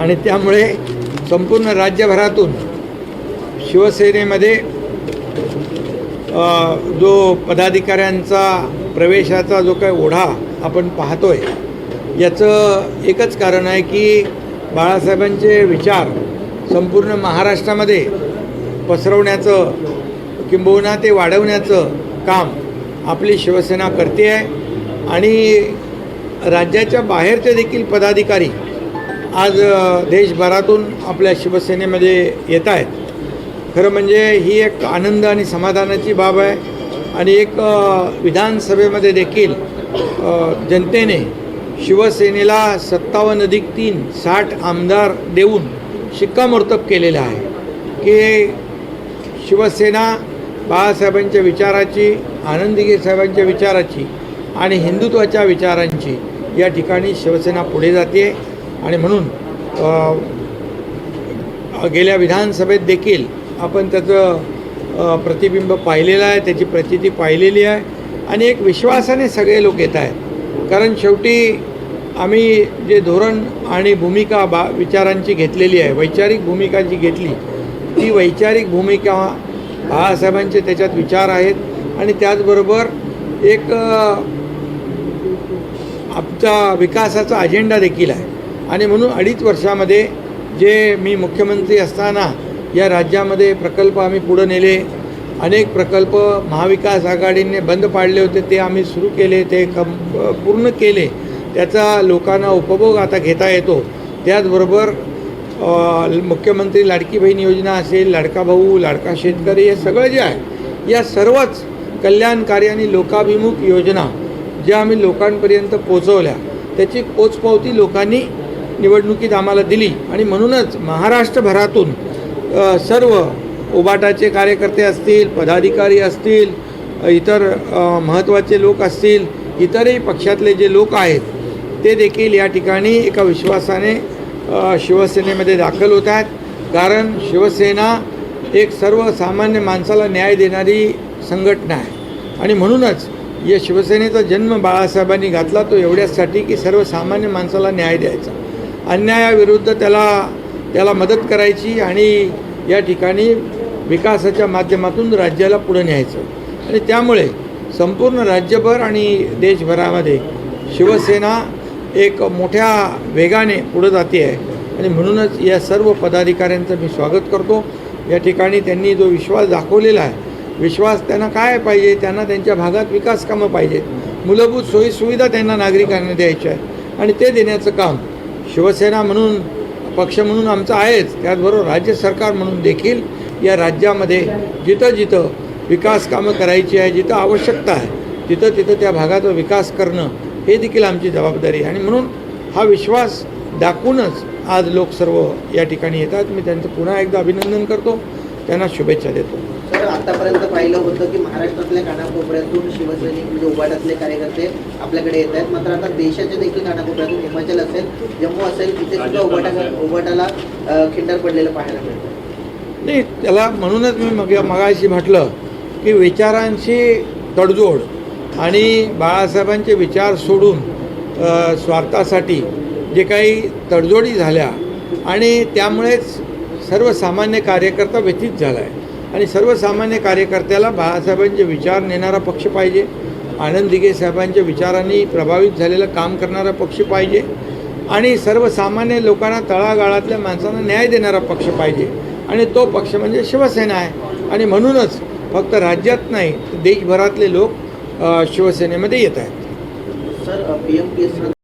आणि त्यामुळे संपूर्ण राज्यभरातून शिवसेनेमध्ये जो पदाधिकाऱ्यांचा प्रवेशाचा जो काही ओढा आपण पाहतोय याचं एकच कारण आहे की बाळासाहेबांचे विचार संपूर्ण महाराष्ट्रामध्ये पसरवण्याचं किंबहुना ते वाढवण्याचं काम आपली शिवसेना करते आहे आणि राज्याच्या बाहेरचे देखील पदाधिकारी आज देशभरातून आपल्या शिवसेनेमध्ये येत आहेत. खरं म्हणजे ही एक आनंद आणि समाधानाची बाब आहे आणि एक विधानसभेमध्ये देखील जनतेने शिवसेनेला सत्तावन्न अधिक तीन साठ आमदार देऊन शिक्कामोर्तब केलेलं आहे. की शिवसेना बाळासाहेबांच्या विचाराची आनंदगीर साहेबांच्या विचाराची आणि हिंदुत्वाच्या विचारांची या ठिकाणी शिवसेना पुढे जाते. आणि म्हणून गेल्या विधानसभेत देखील आपण त्याचं प्रतिबिंब पाहिलेलं आहे त्याची प्रचिती पाहिलेली आहे. आणि एक विश्वासाने सगळे लोक येत आहेत. कारण शेवटी आम्ही जे धोरण आणि भूमिका बा विचारांची घेतलेली आहे वैचारिक भूमिका जी घेतली ती वैचारिक भूमिका बाळासाहेबांचे त्याच्यात विचार आहेत. आणि त्याचबरोबर एक आमचा विकासाचा अजेंडा देखील आहे. आणि म्हणून अडीच वर्षामध्ये जे मी मुख्यमंत्री असताना या राज्यामध्ये प्रकल्प आम्ही पुढं नेले अनेक प्रकल्प महाविकास आघाडीने बंद पाडले होते ते आम्ही सुरू केले ते कम पूर्ण केले. त्याचा लोकांना उपभोग आता घेता येतो. त्याचबरोबर मुख्यमंत्री लाडकी बहीण योजना असेल लाडका भाऊ लाडका शेतकरी हे सगळं जे आहे या सर्वच कल्याणकारी आणि लोकाभिमुख योजना ज्या आम्ही लोकांपर्यंत पोचवल्या त्याची पोचपावती लोकांनी निवडणुकीत आम्हाला दिली. आणि म्हणूनच महाराष्ट्रभरातून सर्व ओबाटाचे कार्यकर्ते असतील पदाधिकारी असतील इतर महत्त्वाचे लोक असतील इतरही पक्षातले जे लोक आहेत ते देखील या ठिकाणी एका विश्वासाने शिवसेनेमध्ये दाखल होत आहेत. कारण शिवसेना एक सर्वसामान्य माणसाला न्याय देणारी संघटना आहे. आणि म्हणूनच या शिवसेनेचा जन्म बाळासाहेबांनी घातला तो एवढ्याचसाठी की सर्वसामान्य माणसाला न्याय द्यायचा. अन्यायाविरुद्ध त्याला त्याला मदत करायची आणि या ठिकाणी विकासाच्या माध्यमातून राज्याला पुढे न्यायचं. आणि त्यामुळे संपूर्ण राज्यभर आणि देशभरामध्ये शिवसेना एक मोठ्या वेगाने पुढे जाते आहे. आणि म्हणूनच या सर्व पदाधिकाऱ्यांचं मी स्वागत करतो. या ठिकाणी त्यांनी जो विश्वास दाखवलेला आहे विश्वास त्यांना काय पाहिजे? त्यांना त्यांच्या भागात विकास कामं पाहिजेत. मूलभूत सोयीसुविधा त्यांना नागरिकांना द्यायच्या आहेत. आणि ते देण्याचं काम शिवसेना म्हणून पक्ष म्हणून आमचं आहेच. त्याचबरोबर राज्य सरकार म्हणून देखील या राज्यामध्ये जिथं जिथं विकास कामं करायची आहे जिथं आवश्यकता आहे तिथं तिथं त्या भागाचा विकास करणं हे देखील आमची जबाबदारी आहे. आणि म्हणून हा विश्वास दाखवूनच आज लोक सर्व या ठिकाणी येतात. मी त्यांचं पुन्हा एकदा अभिनंदन करतो. त्यांना शुभेच्छा देतो. सर आतापर्यंत पाहिलं होतं की महाराष्ट्रातल्या कानाकोपऱ्यातून शिवसैनिक म्हणजे उभाटातले कार्यकर्ते आपल्याकडे येत आहेत. मात्र आता देशाच्या देखील कानाकोपऱ्यातून हिमाचल असेल जम्मू असेल तिथे सुद्धा उभाटा उभाटाला खिंडार पडलेलं पाहायला मिळतं. नाही त्याला म्हणूनच मी मग मगाशी म्हटलं की विचारांशी तडजोड आणि बाळासाहेबांचे विचार सोडून स्वार्थासाठी जे काही तडजोडी झाल्या आणि त्यामुळेच सर्वसामान्य कार्यकर्ता व्यतीत झाला आहे आणि सर्वसामान्य कार्यकर्त्याला बाळासाहेबांचे विचार नेणारा पक्ष पाहिजे. आनंद दिघे साहेबांच्या विचारांनी प्रभावित झालेलं काम करणारा पक्ष पाहिजे. आणि सर्वसामान्य लोकांना तळागाळातल्या माणसांना न्याय देणारा पक्ष पाहिजे. आणि तो पक्ष म्हणजे शिवसेना आहे. आणि म्हणूनच फक्त राज्यात नाही तर देशभरातले लोक शिवसेनेमध्ये येत आहेत. Sir P M